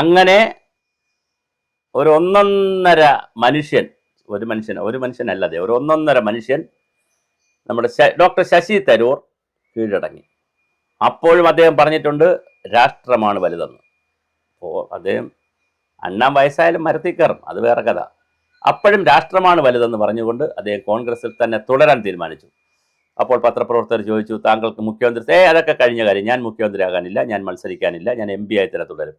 അങ്ങനെ ഒരു ഒന്നൊന്നര മനുഷ്യൻ ഒരു മനുഷ്യൻ ഒരു മനുഷ്യനല്ലതെ ഒരു ഒന്നൊന്നര മനുഷ്യൻ നമ്മുടെ ഡോക്ടർ ശശി തരൂർ കീഴടങ്ങി. അപ്പോഴും അദ്ദേഹം പറഞ്ഞിട്ടുണ്ട് രാഷ്ട്രമാണ് വലുതെന്ന്. അപ്പോൾ അദ്ദേഹം അണ്ണാൻ വയസ്സായാലും മരത്തിൽ കയറും അത് വേറെ കഥ. അപ്പോഴും രാഷ്ട്രമാണ് വലുതെന്ന് പറഞ്ഞുകൊണ്ട് അദ്ദേഹം കോൺഗ്രസിൽ തന്നെ തുടരാൻ തീരുമാനിച്ചു. അപ്പോൾ പത്രപ്രവർത്തകർ ചോദിച്ചു താങ്കൾക്ക് മുഖ്യമന്ത്രി ഏ അതൊക്കെ കഴിഞ്ഞ കാര്യം. ഞാൻ മുഖ്യമന്ത്രി ആകാനില്ല ഞാൻ മത്സരിക്കാനില്ല ഞാൻ എം പി ആയി തന്നെ തുടരും.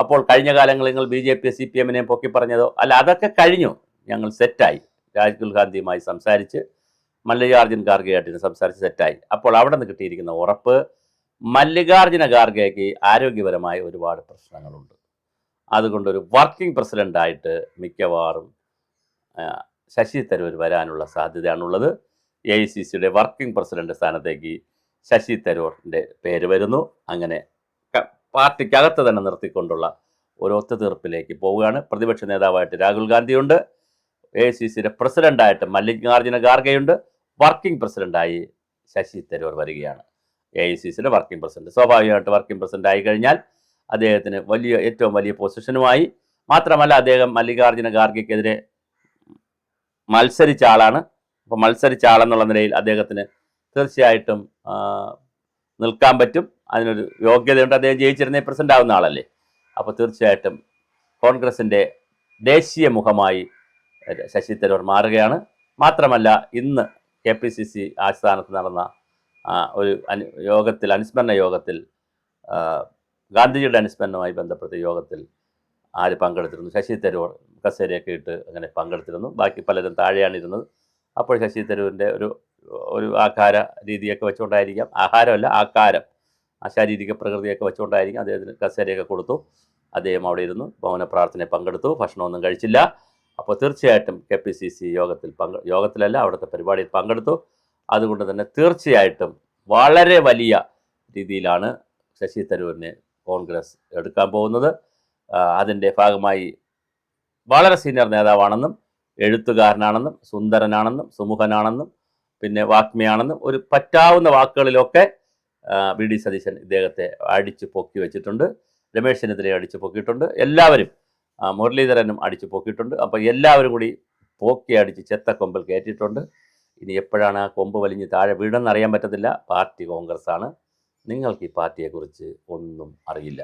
അപ്പോൾ കഴിഞ്ഞ കാലങ്ങളിൽ നിങ്ങൾ B J P C P എമ്മിനെ പൊക്കി പറഞ്ഞതോ? അല്ല അതൊക്കെ കഴിഞ്ഞു. ഞങ്ങൾ സെറ്റായി. രാഹുൽ ഗാന്ധിയുമായി സംസാരിച്ച് മല്ലികാർജുൻ ഖാർഗെയായിട്ട് സംസാരിച്ച് സെറ്റായി. അപ്പോൾ അവിടെ നിന്ന് കിട്ടിയിരിക്കുന്ന ഉറപ്പ് മല്ലികാർജുന ഖാർഗെക്ക് ആരോഗ്യപരമായ ഒരുപാട് പ്രശ്നങ്ങളുണ്ട്. അതുകൊണ്ട് ഒരു വർക്കിംഗ് പ്രസിഡന്റായിട്ട് മിക്കവാറും ശശി തരൂർ വരാനുള്ള സാധ്യതയാണുള്ളത്. എ ഐ സി സിയുടെ വർക്കിംഗ് പ്രസിഡന്റ് സ്ഥാനത്തേക്ക് ശശി തരൂറിന്റെ പേര് വരുന്നു. അങ്ങനെ പാർട്ടിക്കകത്ത് തന്നെ നിർത്തിക്കൊണ്ടുള്ള ഒരു ഒത്തുതീർപ്പിലേക്ക് പോവുകയാണ്. പ്രതിപക്ഷ നേതാവായിട്ട് രാഹുൽ ഗാന്ധിയുണ്ട്. എ സി സിയുടെ പ്രസിഡന്റായിട്ട് മല്ലികാർജുന ഖാർഗെയുണ്ട്. വർക്കിംഗ് പ്രസിഡന്റായി ശശി തരൂർ വരികയാണ്. എ ഐ സി സിയുടെ വർക്കിംഗ് പ്രസിഡന്റ്. സ്വാഭാവികമായിട്ട് വർക്കിംഗ് പ്രസിഡന്റ് ആയി കഴിഞ്ഞാൽ അദ്ദേഹത്തിന് വലിയ ഏറ്റവും വലിയ പൊസിഷനുമായി മാത്രമല്ല അദ്ദേഹം മല്ലികാർജുന ഖാർഗെക്കെതിരെ മത്സരിച്ച ആളാണ്. അപ്പോൾ മത്സരിച്ച ആളെന്നുള്ള നിലയിൽ അദ്ദേഹത്തിന് തീർച്ചയായിട്ടും നിൽക്കാൻ പറ്റും. അതിനൊരു യോഗ്യതയുണ്ട്. അദ്ദേഹം ജയിച്ചിരുന്നേ പ്രസിഡന്റ് ആവുന്ന ആളല്ലേ? അപ്പോൾ തീർച്ചയായിട്ടും കോൺഗ്രസിന്റെ ദേശീയ മുഖമായി ശശി തരൂർ മാറുകയാണ്. മാത്രമല്ല ഇന്ന് കെ പി സി സി ആസ്ഥാനത്ത് നടന്ന ഒരു അനു യോഗത്തിൽ അനുസ്മരണ യോഗത്തിൽ ഗാന്ധിജിയുടെ അനുസ്മരണവുമായി ബന്ധപ്പെട്ട യോഗത്തിൽ ആര് പങ്കെടുത്തിരുന്നു? ശശി തരൂർ കസേരയൊക്കെ ഇട്ട് അങ്ങനെ പങ്കെടുത്തിരുന്നു. ബാക്കി പലരും താഴെയാണ് ഇരുന്നത്. അപ്പോൾ ശശി തരൂരിന്റെ ഒരു ഒരു ആഹാര രീതിയൊക്കെ വെച്ചുകൊണ്ടായിരിക്കാം. ആഹാരമല്ല ആകാരം. ആ ശാരീരിക പ്രകൃതിയൊക്കെ വെച്ചുകൊണ്ടായിരിക്കും അദ്ദേഹത്തിന് കസേരയൊക്കെ കൊടുത്തു. അദ്ദേഹം അവിടെ ഇരുന്നു ഭവന പ്രാർത്ഥനയെ പങ്കെടുത്തു ഭക്ഷണമൊന്നും കഴിച്ചില്ല. അപ്പോൾ തീർച്ചയായിട്ടും കെ പി സി സി യോഗത്തിൽ പങ്കെ യോഗത്തിലല്ല അവിടുത്തെ പരിപാടിയിൽ പങ്കെടുത്തു. അതുകൊണ്ട് തന്നെ തീർച്ചയായിട്ടും വളരെ വലിയ രീതിയിലാണ് ശശി തരൂരിനെ കോൺഗ്രസ് എടുക്കാൻ പോകുന്നത്. അതിന്റെ ഭാഗമായി വളരെ സീനിയർ നേതാവാണെന്നും എഴുത്തുകാരനാണെന്നും സുന്ദരനാണെന്നും സുമുഖനാണെന്നും പിന്നെ വാഗ്മിയാണെന്നും ഒരു പറ്റാവുന്ന വാക്കുകളിലൊക്കെ വി ഡി സതീശൻ ഇദ്ദേഹത്തെ അടിച്ചു പൊക്കി വെച്ചിട്ടുണ്ട്. രമേശ് ചെന്നിത്തലയെ അടിച്ചു പൊക്കിയിട്ടുണ്ട്. എല്ലാവരും മുരളീധരനും അടിച്ചു പൊക്കിയിട്ടുണ്ട്. അപ്പോൾ എല്ലാവരും കൂടി പോക്കി അടിച്ച് ചെത്ത കൊമ്പിൽ കയറ്റിയിട്ടുണ്ട്. ഇനി എപ്പോഴാണ് ആ കൊമ്പ് വലിഞ്ഞ് താഴെ വീണെന്ന് അറിയാൻ പറ്റത്തില്ല. പാർട്ടി കോൺഗ്രസ് ആണ് നിങ്ങൾക്ക് ഈ പാർട്ടിയെക്കുറിച്ച് ഒന്നും അറിയില്ല.